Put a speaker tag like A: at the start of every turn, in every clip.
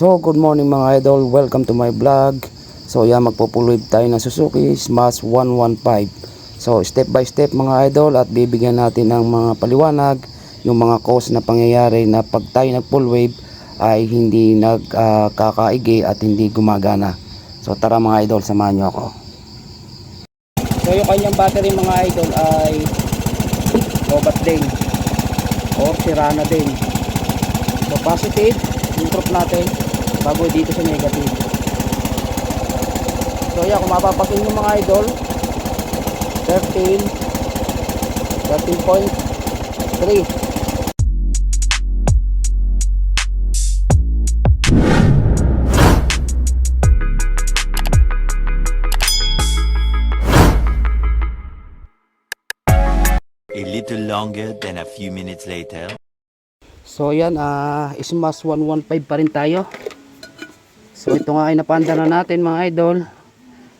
A: So, good morning mga idol. Welcome to my vlog. So, yan, magpupuloy tayo ng Suzuki Smash 115. So, step by step mga idol at bibigyan natin ng mga paliwanag yung mga cause na pangyayari na pag tayo nag full wave ay hindi nagkakaigi at hindi gumagana. So, tara mga idol, samahan nyo ako. So, yung kanyang battery mga idol ay lobat din or sirana din. So, positive drop natin bago dito sa negative so yan kung mapapasin nyo mga idol 13 13.3
B: A little longer than a few minutes later.
A: So yan, ah Smash 115 pa rin tayo. So ito nga ay napanda na natin mga idol.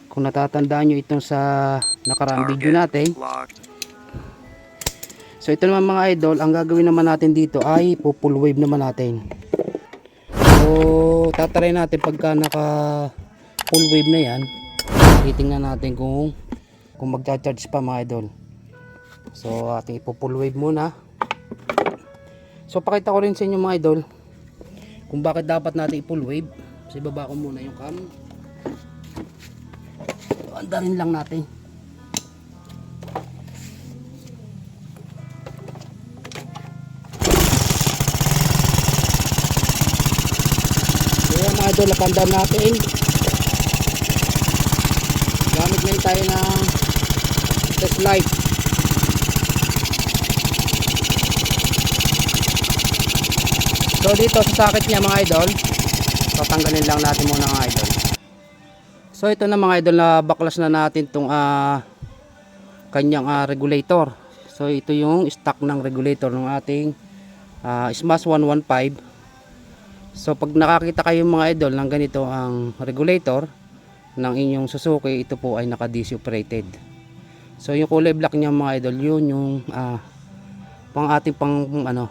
A: Kung natatandaan nyo itong sa nakaraang video natin. So ito naman mga idol, ang gagawin naman natin dito ay full wave naman natin. So tatry natin pagka naka full wave na yan. Titingnan natin kung kung magcha-charge pa mga idol. So ating ipo-full wave muna. So pakita ko rin sa inyo mga idol kung bakit dapat natin i-full wave. So ibaba ko muna yung cam. So, andarin lang natin. So yan mga idol, napandar natin. Gamit ngayon tayo ng test light. So dito sa sakit niya mga idol, tatanggalin lang natin muna mga idol. So ito na mga idol na baklas na natin tong ah, kanyang ah, regulator. So ito yung stock ng regulator ng ating ah, Smash 115. So pag nakakita kayo mga idol ng ganito ang regulator ng inyong Suzuki, ito po ay naka DC operated. So yung kulay black niya mga idol, yun yung ah, pang ating pang ano,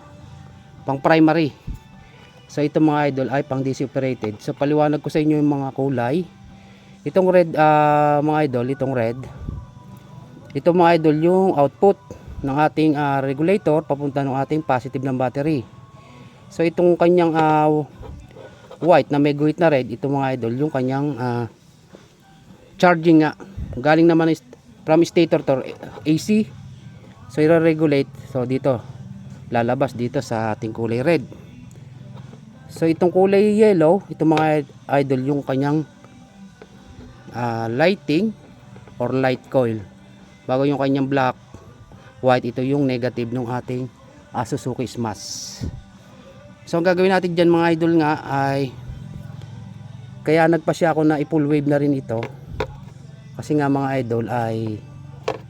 A: pang primary. So ito mga idol ay pang DC operated. So paliwanag ko sa inyo yung mga kulay. Itong red ah, mga idol, itong red. Ito mga idol yung output ng ating ah, regulator papunta ng ating positive ng battery. So itong kanyang ah, white na may guhit na red, ito mga idol yung kanyang ah, charging nga. Galing naman from stator to AC. So i-regulate. So dito lalabas dito sa ating kulay red. So itong kulay yellow, itong mga idol yung kanyang ah, lighting or light coil. Bago yung kanyang black, white, ito yung negative ng ating ah, Suzuki Smash. So ang gagawin natin dyan mga idol nga ay kaya nagpasya ako na i-full wave na rin ito. Kasi nga mga idol ay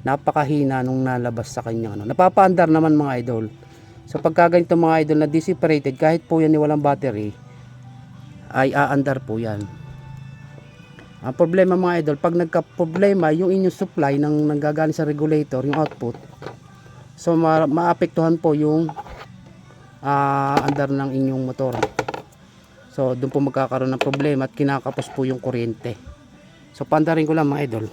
A: napakahina nung nalabas sa kanyang ano. Napapaandar naman mga idol. So pagka ganito mga idol na dissipated kahit po yan ni walang battery ay aandar po yan. Ang problema mga idol, pag nagka-problema yung inyong supply ng nanggagaling sa regulator, yung output, so ma maapektuhan po yung ah, andar ng inyong motor. So doon po magkakaroon ng problema at kinakapos po yung kuryente. So pandarin ko lang mga idol.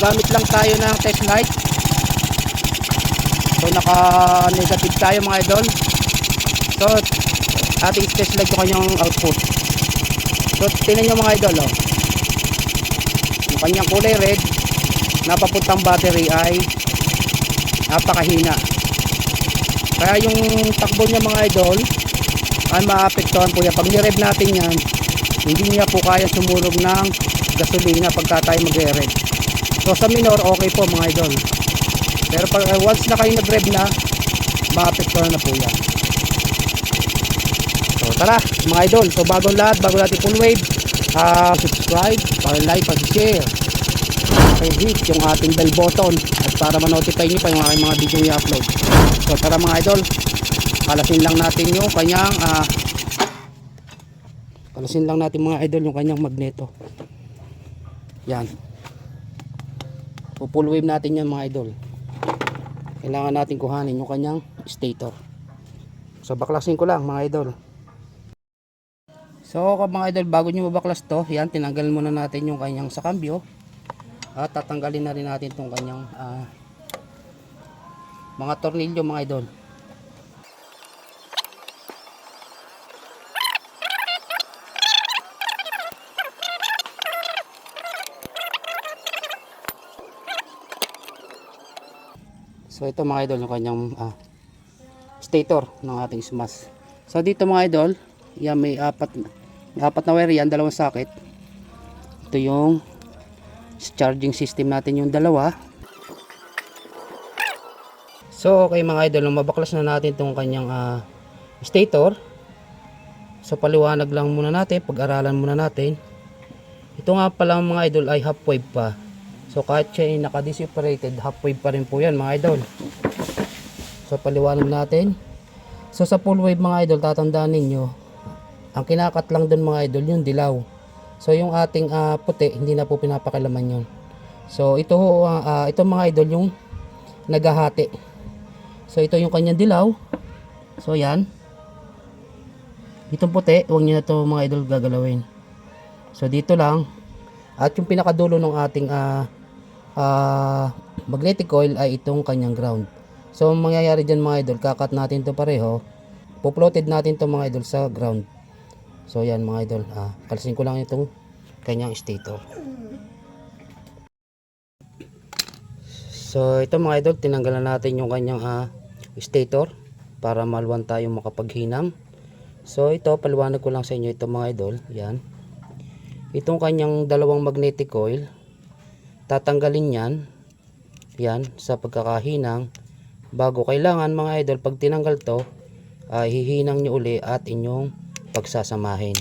A: So gamit lang tayo ng test light. So naka negative tayo mga idol. So ating test light yung kanyang output. So tingnan nyo mga idol oh. Yung kanyang kulay red napapuntang battery ay napakahina. Kaya yung takbo niya mga idol ay maapektuhan po yan. Pag nirev natin yan, hindi niya po kaya sumurog ng gasolina pagka tayo magre-rev. So sa minor, okay po mga idol. Pero pag uh, once na kayo nag-rev na, maapektuhan na po yan. So tara mga idol, so bagong lahat, bago natin full wave, ah, subscribe, pa-like, pa-share, pa-hit yung ating bell button at para ma-notify nyo pa yung aking mga video i-upload. So tara mga idol, palasin lang natin yung kanyang ah, palasin lang natin mga idol yung kanyang magneto. Yan. Full wave natin yan mga idol. Kailangan natin kuhanin yung kanyang stator. So baklasin ko lang mga idol. So mga idol bago nyo mabaklas to yan tinanggal muna natin yung kanyang sa cambio at tatanggalin na rin natin tong kanyang ah, mga tornilyo mga idol So ito mga idol yung kanyang ah, stator ng ating smash. So dito mga idol, yan may apat may apat na wire yan, dalawang socket. Ito yung charging system natin yung dalawa. So okay mga idol, mabaklas na natin itong kanyang ah, stator. So paliwanag lang muna natin, pag-aralan muna natin. Ito nga pala mga idol ay half wave pa. So kahit siya ay naka-separated, half wave pa rin po yan mga idol. So paliwanag natin. So sa full wave mga idol, tatandaan ninyo, ang kinakat lang dun mga idol yung dilaw. So yung ating ah, puti, hindi na po pinapakilaman yun. So ito, ah, ah, ito mga idol yung naghahati. So ito yung kanyang dilaw. So yan. Itong puti, huwag nyo na ito mga idol gagalawin. So dito lang. At yung pinakadulo ng ating ah, ah, magnetic coil ay itong kanyang ground. So ang mangyayari dyan mga idol, kakat natin to pareho. Poploaded natin to mga idol sa ground. So yan mga idol, ah, kalsin ko lang itong kanyang stator. So ito mga idol, tinanggalan natin yung kanyang ah, stator para maluwan tayo makapaghinang. So ito, paliwanag ko lang sa inyo ito mga idol. Yan. Itong kanyang dalawang magnetic coil, tatanggalin yan. Yan, sa pagkakahinang. Bago kailangan mga idol, pag tinanggal to, ay hihinang nyo uli at inyong pagsasamahin.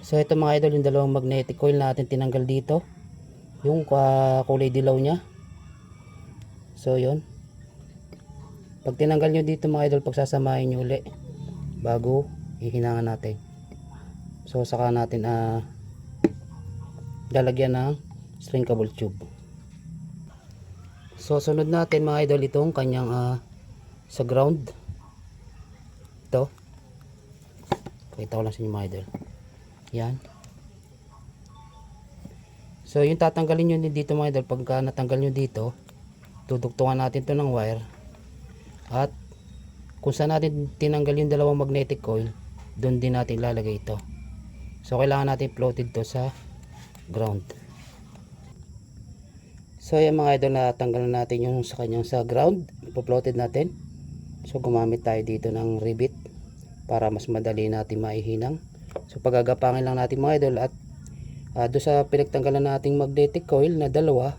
A: So ito mga idol, yung dalawang magnetic coil natin tinanggal dito. Yung ah, kulay dilaw niya. So yun. Pag tinanggal nyo dito mga idol, pagsasamahin nyo uli bago hihinangan natin. So saka natin ah lalagyan ng shrinkable tube. So sunod natin mga idol itong kanyang ah, sa ground. Ito. Pakita ko lang sa inyo mga idol. Yan. So yung tatanggalin nyo dito mga idol pagka natanggal nyo dito tuduktungan natin to ng wire at kung saan natin tinanggal yung dalawang magnetic coil doon din natin lalagay ito so kailangan natin floated to sa ground. So yung mga idol na tanggalan natin yung sa kanyang sa ground. Floated natin. So gumamit tayo dito ng rivet para mas madali natin maihinang. So pagagapangin lang natin mga idol at uh, doon sa pinagtanggalan nating magnetic coil na dalawa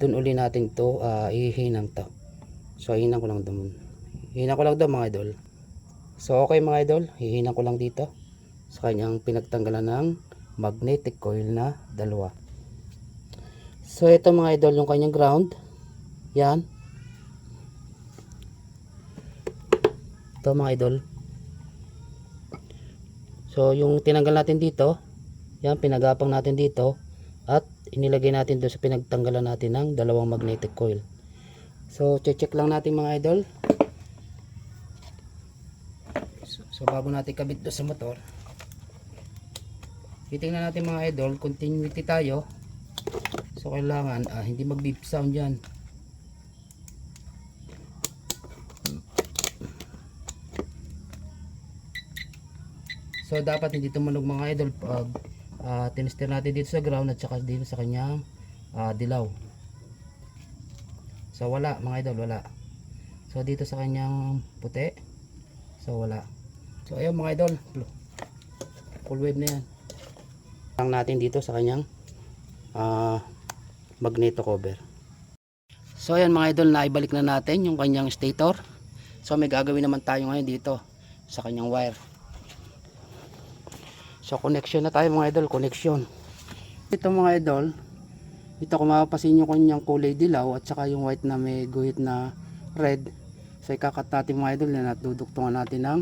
A: doon uli natin to uh, ihinang to. So hihinang ko lang doon. Hihinang ko lang doon mga idol. So okay mga idol hihinang ko lang dito sa kanyang pinagtanggalan ng magnetic coil na dalawa. So ito mga idol yung kanyang ground. Yan. Ito mga idol. So yung tinanggal natin dito yan pinagapang natin dito at inilagay natin doon sa pinagtanggalan natin ng dalawang magnetic coil. So check lang natin mga idol. So, so bago natin kabit doon sa motor titingnan natin mga idol continuity tayo. So kailangan ah, hindi mag beep sound yan. So dapat hindi tumunog mga idol pag uh, tinister natin dito sa ground at saka dito sa kanyang ah, dilaw. So wala mga idol wala. So dito sa kanyang puti so wala. So ayun mga idol full wave na yan lang natin dito sa kanyang ah, magneto cover so ayan mga idol naibalik na natin yung kanyang stator so may gagawin naman tayo ngayon dito sa kanyang wire So connection na tayo mga idol, connection. Ito mga idol, ito kung mapapasin yung kanyang kulay dilaw at saka yung white na may guhit na red. So ikakat natin mga idol na duduktungan natin ng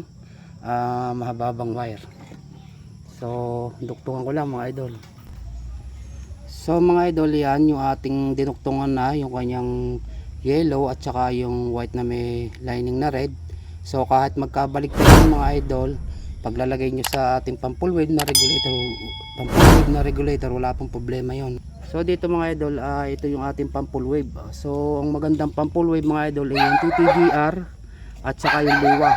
A: ah, mahababang wire. So duktungan ko lang mga idol. So mga idol yan yung ating dinuktungan na yung kanyang yellow at saka yung white na may lining na red. So kahit magkabalik yung mga idol, paglalagay nyo sa ating pampul wave na regulator, pampul wave na regulator, wala pong problema yon. So dito mga idol, ah, ito yung ating pampul wave. So ang magandang pampul wave mga idol ay yung TTGR at saka yung liwa.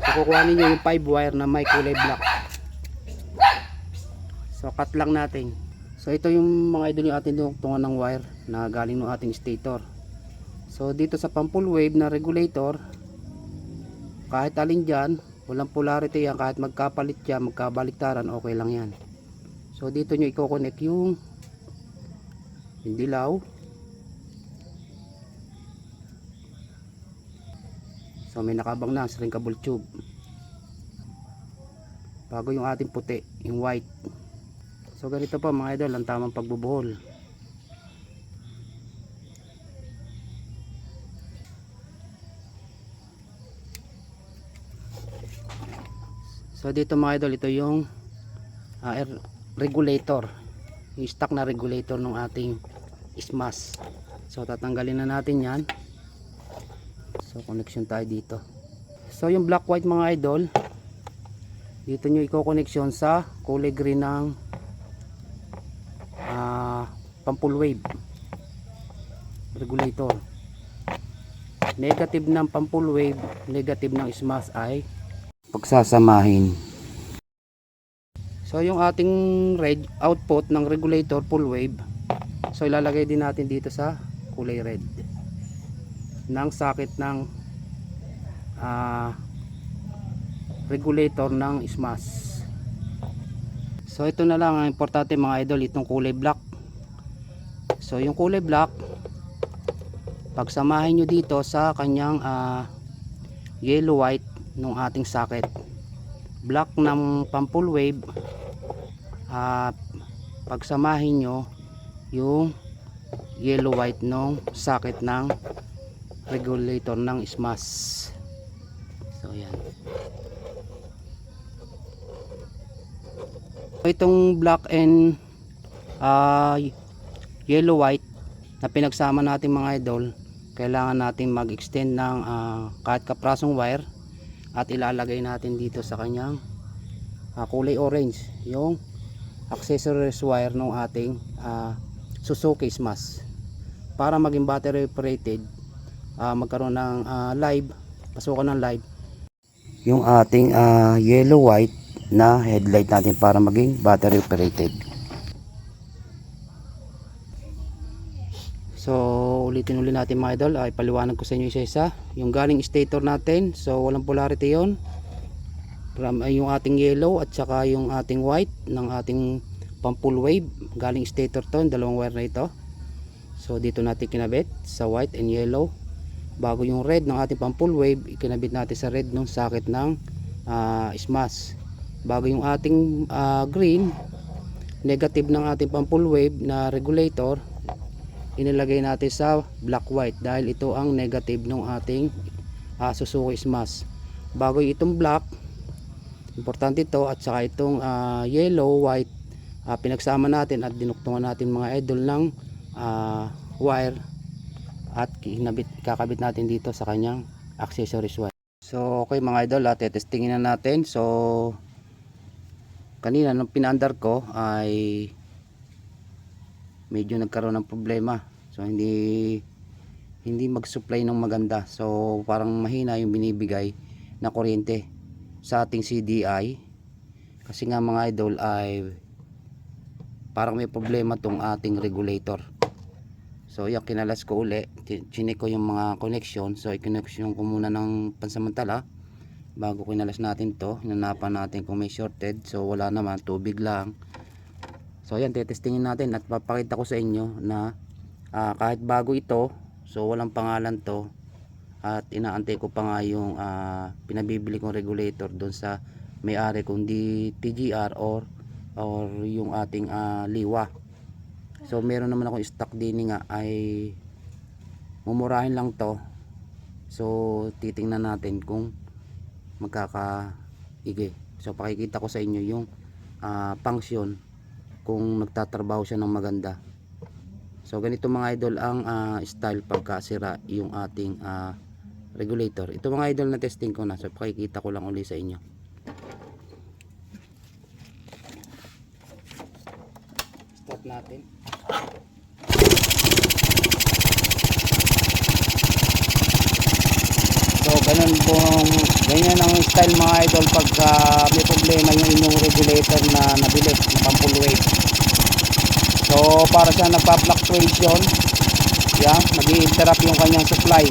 A: So kukuha ninyo yung 5 wire na may kulay black. So cut lang natin. So ito yung mga idol yung ating dinuktungan ng wire na galing ng ating stator. So dito sa pampul wave na regulator, kahit alin dyan, walang polarity yan, kahit magkapalit yan, magkabaliktaran, okay lang yan. So dito nyo i-connect yung yung dilaw. So may nakabang na, shrinkable tube. Bago yung ating puti, yung white. So ganito po mga idol ang tamang pagbubuhol. So dito mga idol ito yung ah, air regulator. Yung stock na regulator ng ating ismas. So tatanggalin na natin yan. So connection tayo dito. So yung black white mga idol dito nyo i-connection sa kulay green ng ah pampul wave. Regulator. Negative ng pampul wave negative ng smash ay pagsasamahin. So yung ating red output ng regulator full wave so ilalagay din natin dito sa kulay red ng socket ng ah regulator ng smash. So ito na lang ang importante mga idol itong kulay black. So yung kulay black pagsamahin nyo dito sa kanyang ah, yellow white ng ating socket. Black ng pampul wave ah, pagsamahin nyo yung yellow white ng socket ng regulator ng smash. So yan. itong black and ah, yellow white na pinagsama natin mga idol kailangan natin mag-extend ng ah, kahit kaprasong wire at ilalagay natin dito sa kanyang ah, kulay orange yung accessories wire ng ating ah, Suzuki Smash. Para maging battery operated ah, magkaroon ng ah, live pasukan ng live yung ating ah, yellow white na headlight natin para maging battery operated so ulitin ulit natin mga idol. Ay paliwanag ko sa inyo isa-isa yung galing stator natin so walang polarity yon From, ay yung ating yellow at saka yung ating white ng ating pampul wave. Galing stator to dalawang wire na ito. So dito natin kinabit sa white and yellow. Bago yung red ng ating pampul wave ikinabit natin sa red ng socket ng ah, smash. Bago yung ating ah, green negative ng ating pampul wave na regulator inilagay natin sa black white dahil ito ang negative ng ating ah, Suzuki Smash bago itong black importante ito at saka itong ah, yellow white ah, pinagsama natin at dinuktungan natin mga idol ng ah, wire at kinabit, kakabit natin dito sa kanyang accessories wire. So okay mga idol at testingin na natin. So kanina nung pinaandar ko ay medyo nagkaroon ng problema so hindi hindi mag-supply ng maganda. So parang mahina yung binibigay na kuryente sa ating CDI kasi nga mga idol ay parang may problema tong ating regulator. So yan kinalas ko uli. Chinek ko yung mga connection. So i-connection ko muna ng pansamantala bago kinalas natin to. Hinanapan natin kung may shorted. So wala naman. Tubig lang. So ayan tetestingin natin at papakita ko sa inyo na ah, kahit bago ito so walang pangalan to. At inaantay ko pa nga yung ah, pinabibili kong regulator doon sa may-ari kung di TGR or or yung ating ah, liwa. So meron naman ako stock din nga ay mumurahin lang to. So titingnan natin kung magkakaigi. So pakikita ko sa inyo yung ah, function kung nagtatrabaho siya ng maganda. So ganito mga idol ang ah, style pagka sira yung ating ah, regulator. Ito mga idol na testing ko na. So pakikita ko lang uli sa inyo. Start natin. So ganun pong ganyan ang style mga idol pag ah, may problema yung inyong regulator na nabili na weight. So para siya nagpa-fluctuation, yan, nag-i-interrupt yung kanyang supply.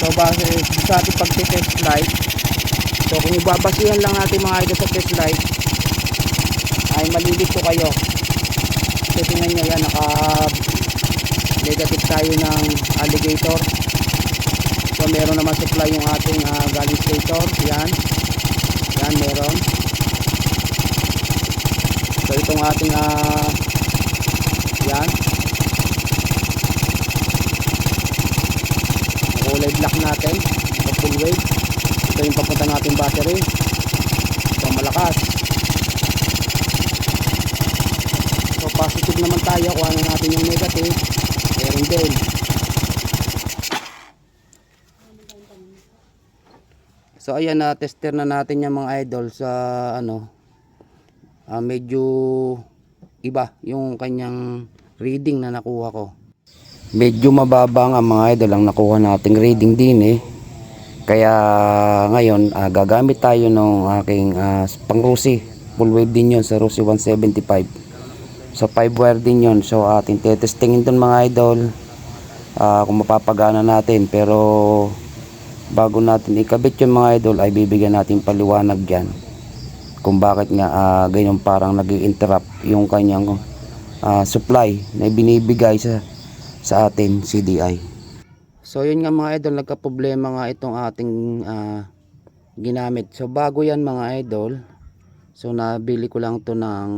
A: So base sa ating pagte-test light, so kung ibabasihan lang natin mga idol sa test light, ay malilito kayo. So tingnan nyo yan, naka negative tayo ng alligator. So meron naman supply yung ating ah, galing stator, yan. Yan meron. So itong ating ah, yan. kulay black natin ito full wave. Ito yung papunta natin battery. Ito malakas. So positive naman tayo kung ano natin yung negative. Meron din. So ayan na tester na natin yung mga idol sa ano ah, medyo iba yung kanyang reading na nakuha ko. Medyo mababa nga mga idol ang nakuha nating reading din eh. Kaya ngayon ah, gagamit tayo ng aking ah, pang Rusi full wave din yun sa Rusi 175 so 5 wire din yun. So ating tetestingin dun mga idol. Ah, kung mapapagana natin. Pero bago natin ikabit yung mga idol ay bibigyan natin paliwanag yan kung bakit nga ah, ganyan parang nag interrupt yung kanyang ah, supply na binibigay sa sa atin CDI. So yun nga mga idol, nagka-problema nga itong ating ah, ginamit. So bago yan mga idol, so nabili ko lang to ng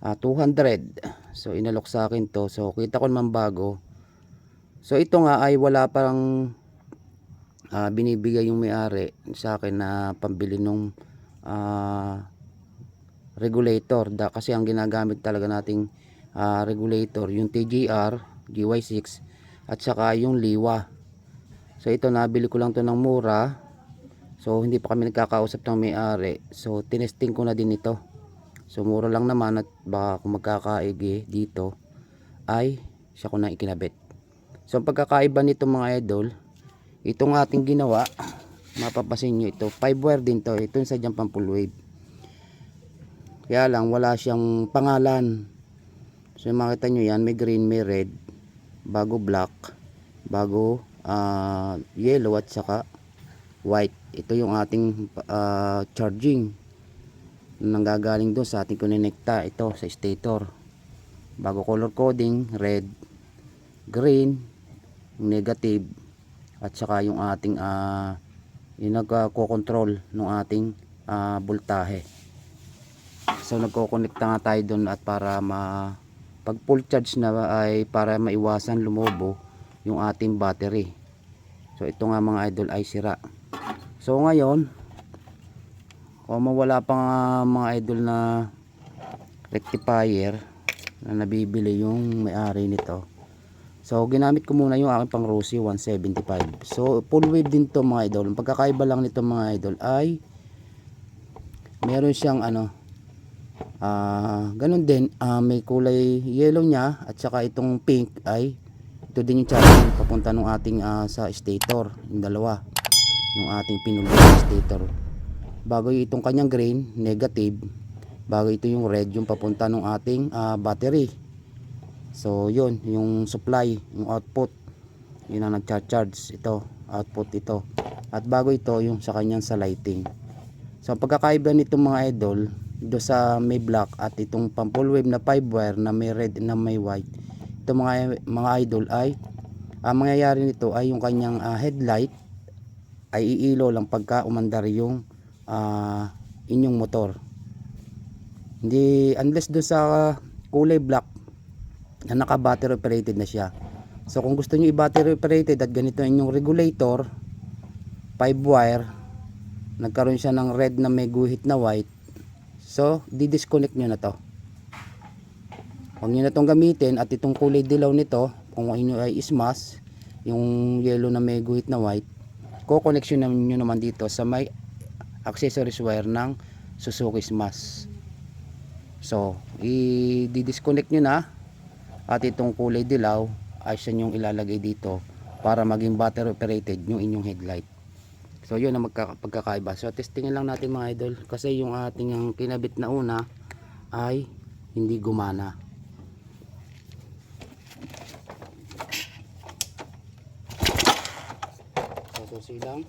A: ah, 200. So inalok sa akin to. So kita ko naman bago. So ito nga ay wala parang ah, binibigay yung may-ari sa akin na pambili nung ah, regulator. Da, kasi ang ginagamit talaga nating ah, regulator, yung TGR GY6 at saka yung liwa so ito nabili ko lang to ng mura. So hindi pa kami nagkakausap ng may-ari. So tinesting ko na din ito. So mura lang naman at baka kung magkakaigi dito ay siya ko na ikinabit. So ang pagkakaiba nito mga idol itong ating ginawa mapapasin nyo ito. 5 wire din to. Ito yung sadyang pang wave. Kaya lang wala siyang pangalan. So makita nyo yan may green may red bago black bago ah, yellow at saka white. Ito yung ating ah, charging na nanggagaling doon sa ating kuninekta. Ito sa stator. Bago color coding red green negative at saka yung ating ah, yung nagko-control ng ating ah, voltahe. So nagko-connecta nga tayo doon at para ma pag full charge na ay para maiwasan lumobo yung ating battery. So ito nga mga idol ay sira. So ngayon kung mawala pa nga mga idol na rectifier na nabibili yung may-ari nito so ginamit ko muna yung aking pang Rossi 175 so full wave din to mga idol ang pagkakaiba lang nito mga idol ay meron siyang ano Ah, ganun din, ah, may kulay yellow niya at saka itong pink ay ito din yung charging papunta ng ating ah, sa stator, yung dalawa. Yung ating pinulong sa stator. Bago itong kanyang green, negative. Bago ito yung red, yung papunta ng ating ah, battery. So, yun, yung supply, yung output. Yun ang nagcha-charge ito, output ito. At bago ito, yung sa kanyang sa lighting. So, ang pagkakaiba nitong mga idol, do sa may black at itong pang full na 5 wire na may red na may white ito mga mga idol ay ang mangyayari nito ay yung kanyang ah, headlight ay iilo lang pagka umandar yung ah, inyong motor hindi unless do sa kulay black na naka battery operated na siya so kung gusto niyo i-battery operated at ganito inyong regulator 5 wire nagkaroon siya ng red na may guhit na white So, di-disconnect nyo na to. Huwag nyo na itong gamitin at itong kulay dilaw nito, kung inyo ay ismas, yung yellow na may guhit na white, ko-connection nyo naman dito sa may accessories wire ng Suzuki Smash. So, i-disconnect nyo na at itong kulay dilaw ay siya yung ilalagay dito para maging battery operated yung inyong headlight. So, yun ang magka- pagkakaiba. So, testingin lang natin mga idol kasi yung ating ang kinabit na una ay hindi gumana. So, susi lang.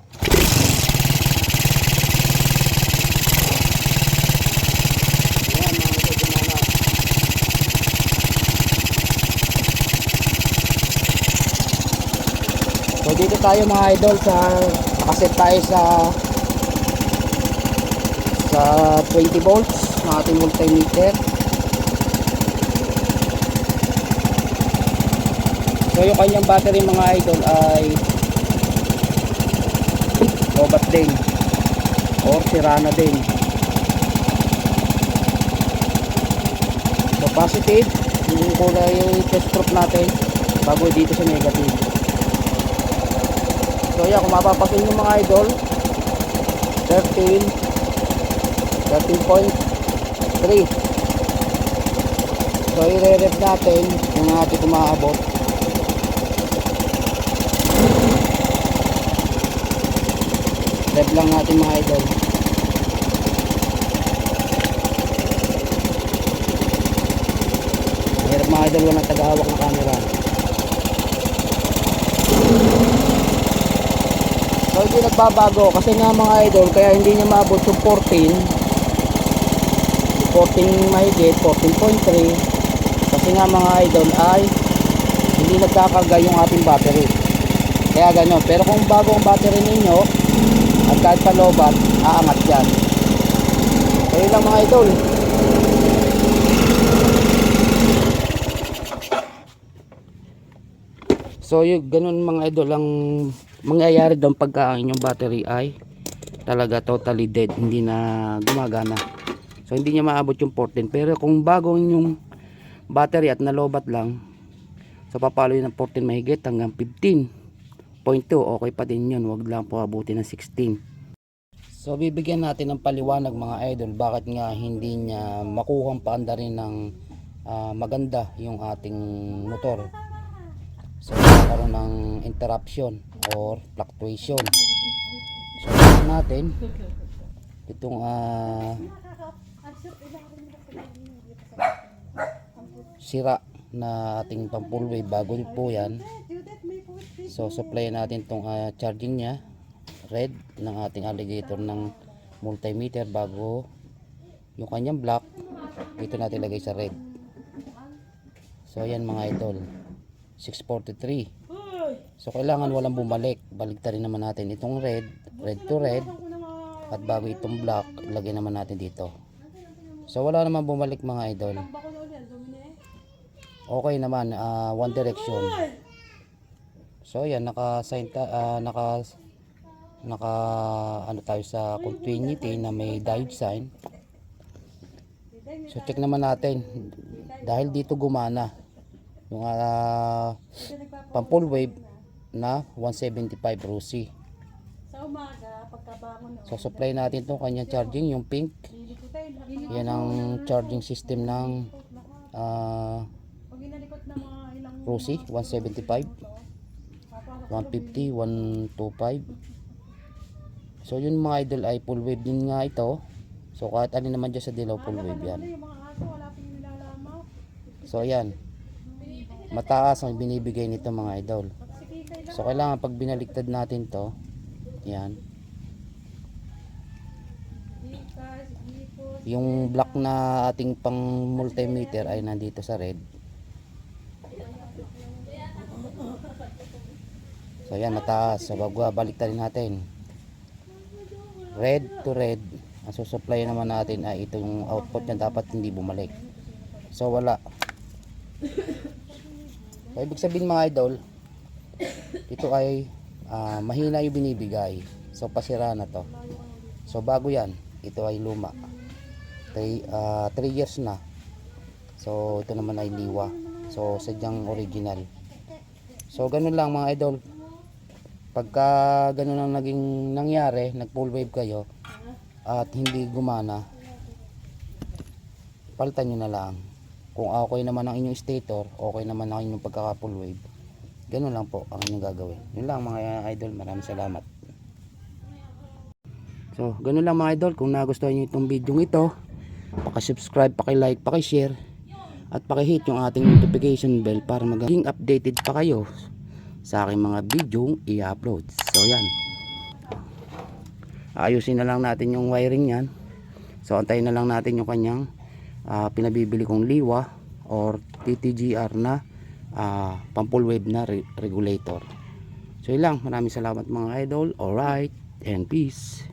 A: Ayan, mga idol, gumana. So dito tayo mga idol sa nakaset tayo sa sa 20 volts ng ating multimeter. So yung kanyang battery mga idol ay lobat din or sira na din. So positive yung kulay yung test proof natin bago dito sa negative. So yan, kung mapapasin nyo mga idol 13 13.3 So i-re-rev natin kung natin kumaabot Rev lang natin mga idol. Hirap mga idol, walang tagahawak na camera hindi nagbabago kasi nga mga idol kaya hindi niya maabot yung 14 14 mahigit 14.3 kasi nga mga idol ay hindi nagkakarga yung ating battery. Kaya gano'n pero kung bago ang battery ninyo at kahit palobat aangat yan. So yun lang mga idol. So yung ganun mga idol ang mangyayari doon pagka ang inyong battery ay talaga totally dead, hindi na gumagana. So hindi niya maabot yung 14 pero kung bago inyong battery at nalobat lang so papalo yun ng 14 mahigit hanggang 15.2 okay pa din yun, wag lang po abutin ng 16. So bibigyan natin ng paliwanag mga idol bakit nga hindi niya makuhang paanda rin ng ah, maganda yung ating motor. So magkakaroon ng interruption or fluctuation. So tingnan natin itong ah, sira na ating wave bago po yan. So supply natin itong ah, charging niya red ng ating alligator ng multimeter bago yung kanyang black dito natin lagay sa red. So ayan mga idol. 643. So kailangan walang bumalik. Baligtarin naman natin itong red, red to red. At bago itong black, ilagay naman natin dito. So wala naman bumalik mga idol. Okay naman, ah, one direction. So yan, naka-sign ta, ah, naka naka ano tayo sa continuity na may diode sign. So check naman natin dahil dito gumana yung uh, pang full wave na 175 Rusi.
C: Sa umaga, pagkabangon
A: So supply natin itong kanyang charging, yung pink. Yan ang charging system ng
C: ilang
A: Rusi 175, 150, 125. So yun mga idol ay full wave din nga ito. So kahit alin naman dyan sa dilaw full wave yan.
C: yung nilalamaw.
A: So ayan. Mataas ang binibigay nito mga idol. So kailangan pag binaliktad natin to, yan. Yung black na ating pang multimeter ay nandito sa red. So yan mataas. So bago baliktarin natin. Red to red. Ang susupply naman natin ay itong output niya dapat hindi bumalik. So wala. So, ibig sabihin mga idol, ito ay ah, mahina yung binibigay. So pasira na to. So bago yan, ito ay luma. 3 years na. So ito naman ay liwa. So sadyang original. So ganun lang mga idol. Pagka ganun ang naging nangyari, nag full wave kayo at hindi gumana, palitan nyo na lang. Kung okay naman ang inyong stator, okay naman ang inyong pagkaka full wave. Ganun lang po ang inyong gagawin. Yun lang mga idol. Maraming salamat. So, ganun lang mga idol. Kung nagustuhan nyo itong video ito, paki-subscribe, paki-like, paki-share, at paki-hit yung ating notification bell para maging updated pa kayo sa aking mga video i-upload. So, yan. Ayusin na lang natin yung wiring yan. So, antayin na lang natin yung kanyang ah, pinabibili kong liwa or TTGR na ah, pang-full wave na re- regulator. So, yun lang. Maraming salamat mga idol. Alright. And peace.